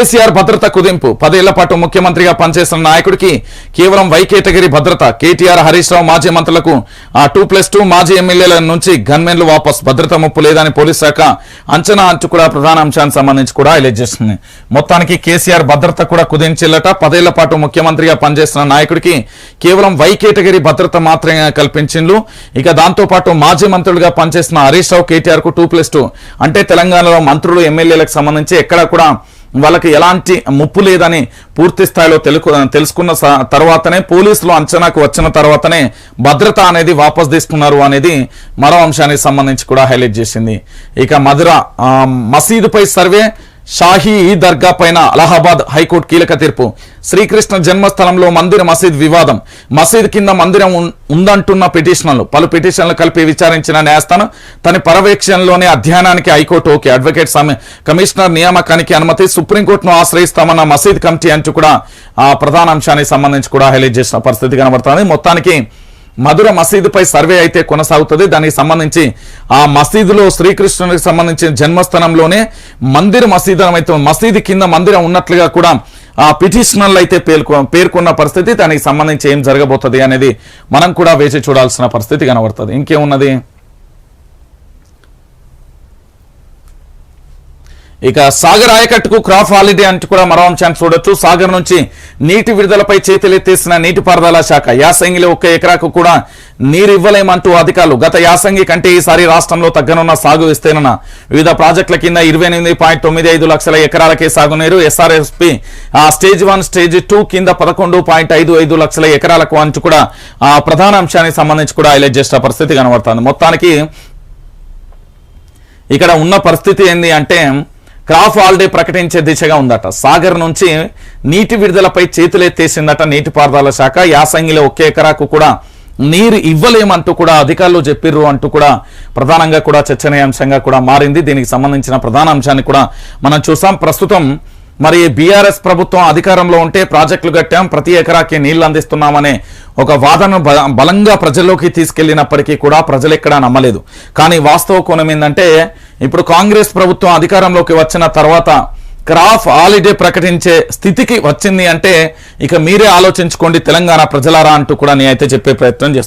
కేసీఆర్ భద్రత కుదింపు. పదేళ్ళ పాటు ముఖ్యమంత్రిగా పనిచేస్తున్న నాయకుడికి కేవలం వై కేటగిరీ భద్రత. కేటీఆర్ హరీష్ రావు మాజీ మంత్రులకు ఆ టూ ప్లస్ టూ మాజీ ఎమ్మెల్యేల నుంచి గన్మెన్లు వాపస్. భద్రత ముప్పు లేదని పోలీస్ శాఖ అంచనా అంచు కూడా ప్రధాన అంశానికి సంబంధించి కూడా హైలైట్ చేస్తుంది. మొత్తానికి కేసీఆర్ భద్రత కూడా కుదించిల్లట పదేళ్ళ పాటు ముఖ్యమంత్రిగా పనిచేస్తున్న నాయకుడికి కేవలం వై కేటగిరీ భద్రత మాత్రమే కల్పించిండ్రు ఇక దాంతోపాటు మాజీ మంత్రులుగా పనిచేస్తున్న హరీష్ రావు కేటీఆర్కు టూ ప్లస్ టూ. అంటే తెలంగాణలో మంత్రులు ఎమ్మెల్యేలకు సంబంధించి ఎక్కడ కూడా వాళ్ళకి ఎలాంటి ముప్పు లేదని పూర్తి స్థాయిలో తెలుకు తెలుసుకున్న స- తర్వాతనే పోలీసులు అంచనాకు వచ్చిన తర్వాతనే భద్రత అనేది వాపస్ తీసుకున్నారు అనేది మరో అంశానికి సంబంధించి కూడా హైలైట్ చేసింది. ఇక మధుర మసీదుపై సర్వే షాహీ ఈ దర్గా పైన అలహాబాద్ హైకోర్టు కీలక తీర్పు. శ్రీకృష్ణ జన్మస్థలంలో మందిర మసీద్ వివాదం. మసీద్ కింద మందిరం ఉందంటున్న పిటిషన్లు పలు పిటిషన్లు కలిపి విచారించిన న్యాయస్థానం తన పర్యవేక్షణలోనే అధ్యయనానికి హైకోర్టు ఓకే. అడ్వకేట్ కమిషనర్ నియామకానికి అనుమతి సుప్రీంకోర్టును ఆశ్రయిస్తామన్న మసీద్ కమిటీ అంటూ కూడా ఆ ప్రధాన అంశానికి సంబంధించి కూడా హైలైట్ చేసిన పరిస్థితి కనబడుతుంది. మొత్తానికి మధుర మసీదుపై సర్వే అయితే కొనసాగుతుంది. దానికి సంబంధించి ఆ మసీదులో శ్రీకృష్ణునికి సంబంధించిన జన్మస్థానంలోనే మందిర మసీదు అయితే మసీదు కింద మందిరం ఉన్నట్లుగా కూడా ఆ పిటిషనర్లు అయితే పేర్కొ పేర్కొన్న పరిస్థితి. దానికి సంబంధించి ఏం జరగబోతుంది అనేది మనం కూడా వేచి చూడాల్సిన పరిస్థితి కనబడుతుంది. ఇంకేమున్నది? ఇక సాగర్ ఆయకట్టుకు క్రాప్ హాలిడే అంటూ కూడా మరో అంశాన్ని చూడొచ్చు సాగర్ నుంచి నీటి విడుదలపై చేతులెత్తేసిన నీటిపారుదల శాఖ యాసంగిలో ఒక్క ఎకరాకు కూడా నీరు ఇవ్వలేమంటూ అధికారులు. గత యాసంగి కంటే ఈసారి రాష్ట్రంలో తగ్గనున్న సాగు విస్తీర్ణ వివిధ ప్రాజెక్టుల కింద ఇరవై ఎనిమిది పాయింట్ తొమ్మిది ఐదు లక్షల ఎకరాలకే సాగునీరు. ఎస్ఆర్ఎస్పి ఆ స్టేజ్ వన్ స్టేజ్ టూ కింద పదకొండు పాయింట్ ఐదు ఐదు లక్షల ఎకరాలకు అంటూ కూడా ఆ ప్రధాన అంశానికి సంబంధించి కూడా హైలైట్ చేసిన పరిస్థితి కనబడుతుంది. మొత్తానికి ఇక్కడ ఉన్న పరిస్థితి ఏంది అంటే క్రాప్ హాలిడే ప్రకటించే దిశగా ఉందట. సాగర్ నుంచి నీటి విడుదలపై చేతులెత్తేసిందట నీటిపారుదల శాఖ. యాసంగిలో ఒకే ఎకరాకు కూడా నీరు ఇవ్వలేమంటూ కూడా అధికారులు చెప్పిర్రు అంటూ కూడా ప్రధానంగా కూడా చర్చనీయాంశంగా కూడా మారింది. దీనికి సంబంధించిన ప్రధాన అంశాన్ని కూడా మనం చూసాం. ప్రస్తుతం మరి బీఆర్ఎస్ ప్రభుత్వం అధికారంలో ఉంటే ప్రాజెక్టులు కట్టాం ప్రతి ఎకరాకి నీళ్ళు అందిస్తున్నామనే ఒక వాదన బలంగా ప్రజల్లోకి తీసుకెళ్ళినప్పటికీ కూడా ప్రజలు ఎక్కడా నమ్మలేదు. కానీ వాస్తవ కోణం ఏంటంటే ఇప్పుడు కాంగ్రెస్ ప్రభుత్వం అధికారంలోకి వచ్చిన తర్వాత క్రాఫ్ హాలిడే ప్రకటించే స్థితికి వచ్చింది అంటే ఇక మీరే ఆలోచించుకోండి తెలంగాణ ప్రజలారా అంటూ కూడా నేనైతే చెప్పే ప్రయత్నం చేస్తాను